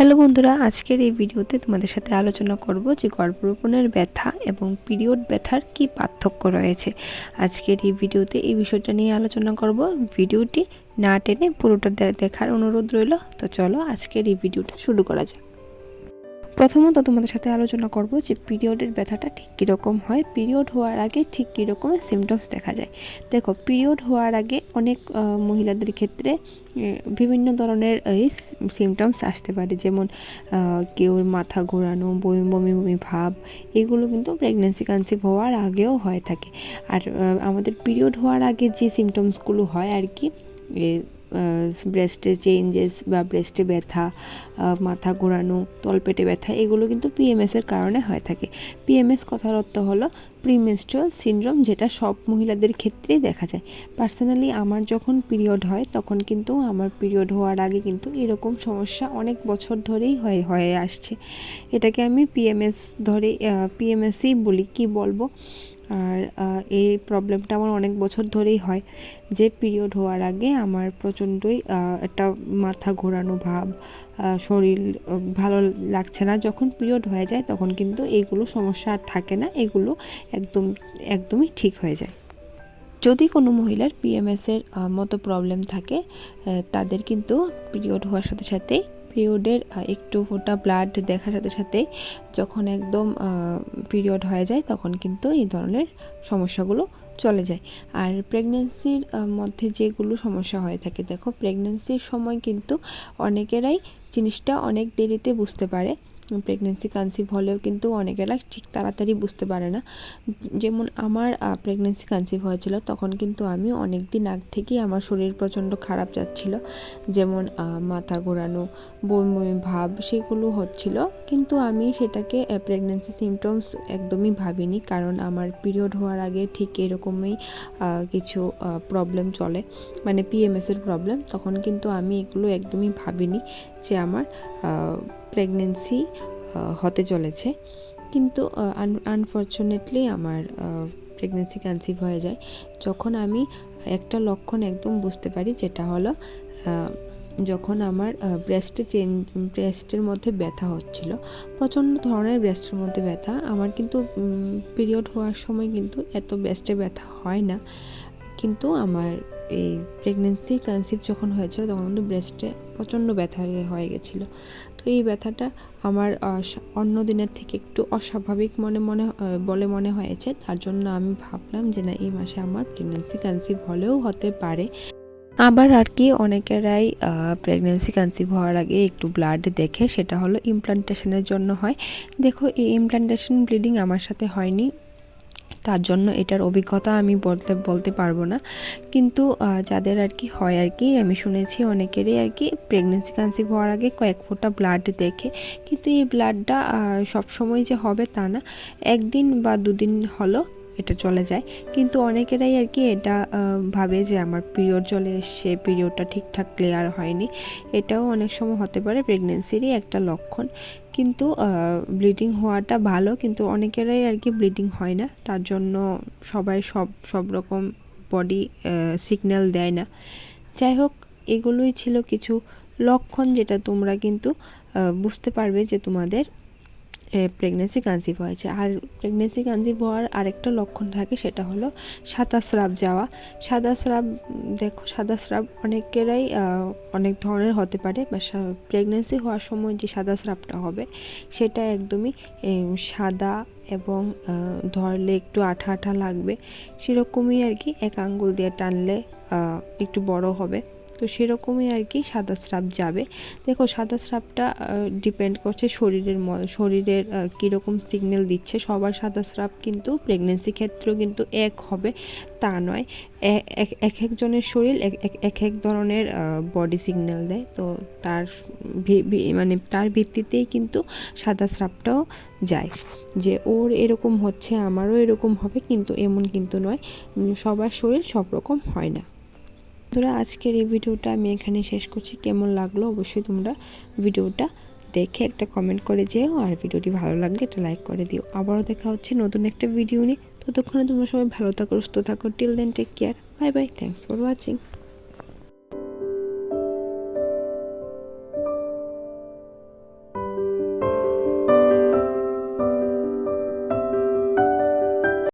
Hello বন্ধুরা, আজকের এই ভিডিওতে তোমাদের সাথে আলোচনা করব যে গর্ভরোপণের ব্যথা এবং পিরিয়ড ব্যথার কি পার্থক্য রয়েছে। আজকের এই ভিডিওতে এই বিষয়টা নিয়ে আলোচনা করব। ভিডিওটি না টেনে পুরোটা দেখার অনুরোধ রইল। তো চলো আজকের এই ভিডিওটা শুরু করা যাক। প্রথমত তোমাদের সাথে আলোচনা করব যে পিরিয়ডের ব্যথাটা ঠিক কীরকম হয়। পিরিয়ড হওয়ার আগে ঠিক কীরকম সিমটমস দেখা যায়। দেখো, পিরিয়ড হওয়ার আগে অনেক মহিলাদের ক্ষেত্রে বিভিন্ন ধরনের এই সিমটমস আসতে পারে। যেমন কেউ মাথা ঘোরানো, বমি বমি বমি ভাব, এগুলো কিন্তু প্রেগনেন্সি কনসিভ হওয়ার আগেও হয়ে থাকে। আর আমাদের পিরিয়ড হওয়ার আগে যে সিমটমসগুলো হয় আর কি ব্রেস্টে চেঞ্জেস বা ব্রেস্টে ব্যথা মাথা ঘোরানো, তলপেটে ব্যথা, এগুলো কিন্তু পিএমএসের কারণে হয়ে থাকে। পিএমএস কথার অর্থ হলো প্রিমেনস্ট্রুয়াল সিনড্রোম যেটা সব মহিলাদের ক্ষেত্রেই দেখা যায়। পার্সোনালি আমার যখন পিরিয়ড হয়, তখন কিন্তু আমার পিরিয়ড হওয়ার আগে কিন্তু এরকম সমস্যা অনেক বছর ধরেই হয়ে হয়ে আসছে। এটাকে আমি পিএমএস ধরে পিএমএসই বলি, কি বলব? আর এই প্রবলেমটা আমার অনেক বছর ধরেই হয় যে পিরিয়ড হওয়ার আগে আমার প্রচণ্ডই একটা মাথা ঘোরানো ভাব শরীর ভালো লাগছে না। যখন পিরিয়ড হয়ে যায় তখন কিন্তু এইগুলো সমস্যা আর থাকে না, এগুলো একদম, একদমই ঠিক হয়ে যায়। যদি কোনো মহিলার পিএমএসের মতো প্রবলেম থাকে তাদের কিন্তু পিরিয়ড হওয়ার সাথে সাথে পিরিয়ডের একটু ফোটা ব্লাড দেখার সাথে সাথে যখন একদম পিরিয়ড হয়ে যায় তখন কিন্তু এই ধরনের সমস্যাগুলো চলে যায়। আর প্রেগনেন্সির মধ্যে যেগুলো সমস্যা হয়ে থাকে, দেখো প্রেগনেন্সির সময় কিন্তু অনেকেরাই জিনিসটা অনেক দেরিতে বুঝতে পারে। প্রেগনেন্সি কনসিভ হলেও কিন্তু অনেকেরা ঠিক তাড়াতাড়ি বুঝতে পারে না। যেমন আমার প্রেগনেন্সি কনসিভ হয়েছিল, তখন কিন্তু আমি অনেক দিন আগ থেকেই আমার শরীর প্রচণ্ড খারাপ যাচ্ছিল। যেমন মাথা ঘোরানো, বমি ভাব সেগুলো হচ্ছিল। কিন্তু আমি সেটাকে প্রেগনেন্সি সিমটমস একদমই ভাবিনি, কারণ আমার পিরিয়ড হওয়ার আগে ঠিক এরকমই কিছু প্রবলেম চলে। মানে পিএমএসের প্রবলেম তখন কিন্তু আমি এগুলো একদমই ভাবিনি। যে আমার প্রেগনেন্সি হতে চলেছে। কিন্তু আনফর্চুনেটলি আমার প্রেগনেন্সি কনসিভ হয়ে যায়। যখন আমি একটা লক্ষণ একদম বুঝতে পারি, যেটা হলো যখন আমার ব্রেস্টে চেঞ্জ ব্রেস্টের মধ্যে ব্যথা হচ্ছিল, প্রচণ্ড ধরনের ব্রেস্টের মধ্যে ব্যথা। আমার কিন্তু পিরিয়ড হওয়ার সময় কিন্তু এত ব্রেস্টে ব্যথা হয় না। কিন্তু আমার এই প্রেগনেন্সি কনসিভ যখন হয়েছিল, তখন কিন্তু ব্রেস্টে প্রচণ্ড ব্যথা হয়ে গেছিল। তো এই ব্যথাটা আমার অন্য দিনের থেকে একটু অস্বাভাবিক মনে মনে বলে মনে হয়েছে। তার জন্য আমি ভাবলাম যে না, এই মাসে আমার প্রেগনেন্সি কনসিভ হলেও হতে পারে। আবার আর কি, অনেকেরাই প্রেগনেন্সি কনসিভ হওয়ার আগে একটু ব্লাড দেখে, সেটা হলো ইমপ্লান্টেশনের জন্য হয়। দেখো, এই ইমপ্লান্টেশন ব্লিডিং আমার সাথে হয়নি। তার জন্য এটার অভিজ্ঞতা আমি বলতে বলতে পারব না। কিন্তু যাদের আর কি হয় আর কি, আমি শুনেছি অনেকেরই আর কি প্রেগনেন্সি কনসিভ হওয়ার আগে কয়েক ফোঁটা ব্লাড দেখে। কিন্তু এই ব্লাডটা সবসময় যে হবে তা না। একদিন বা দুদিন হলো এটা চলে যায়। কিন্তু অনেকেরাই আর কি এটা ভাবে যে আমার পিরিয়ড চলে এসছে পিরিয়ডটা ঠিকঠাক ক্লিয়ার হয়নি। এটাও অনেক সময় হতে পারে প্রেগনেন্সিরই একটা লক্ষণ। কিন্তু ব্লিডিং হওয়াটা ভালো, কিন্তু অনেকেরাই আর কি ব্লিডিং হয় না। তার জন্য সবাই সব সব রকম বডি সিগন্যাল দেয় না। যাই হোক, এগুলোই ছিল কিছু লক্ষণ যেটা তোমরা কিন্তু বুঝতে পারবে যে তোমাদের প্রেগনেন্সি কনসিভ হয়েছে। আর প্রেগনেন্সি কনসিভ হওয়ার আরেকটা লক্ষণ থাকে, সেটা হলো সাদা স্রাব যাওয়া। সাদা স্রাব, দেখো, সাদা স্রাব অনেকেরাই অনেক ধরনের হতে পারে, বা প্রেগনেন্সি হওয়ার সময় যে সাদা স্রাবটা হবে, সেটা একদমই সাদা এবং ধরলে একটু আঠা আঠা লাগবে। সেরকমই আর কি, এক আঙ্গুল দিয়ে টানলে একটু বড় হবে। তো সেরকমই আর কি সাদা স্রাব যাবে। দেখো সাদা স্রাবটা ডিপেন্ড করছে শরীরের শরীরের কীরকম সিগন্যাল দিচ্ছে। সবার সাদা স্রাব কিন্তু প্রেগনেন্সি ক্ষেত্রেও কিন্তু এক হবে, তা নয়। এক এক একজনের শরীর এক, এক- ধরনের বডি সিগন্যাল দেয়। তো তার মানে তার ভিত্তিতেই কিন্তু সাদা স্রাবটাও যায়। যে ওর এরকম হচ্ছে, আমারও এরকম হবে, কিন্তু এমন কিন্তু নয়। সবার শরীর সব রকম হয় না। বন্ধুরা, আজকের এই ভিডিওটা আমি এখানে শেষ করছি। কেমন লাগল অবশ্যই তোমরা ভিডিওটা দেখে একটা কমেন্ট করে যেও। আর ভিডিওটি ভালো লাগলে একটা লাইক করে দিও। আবারও দেখা হচ্ছে নতুন একটা ভিডিও নিয়ে। ততক্ষণে তোমরা সবাই ভালো থাকো, সুস্থ থাকো। Till then take care bye bye thanks for watching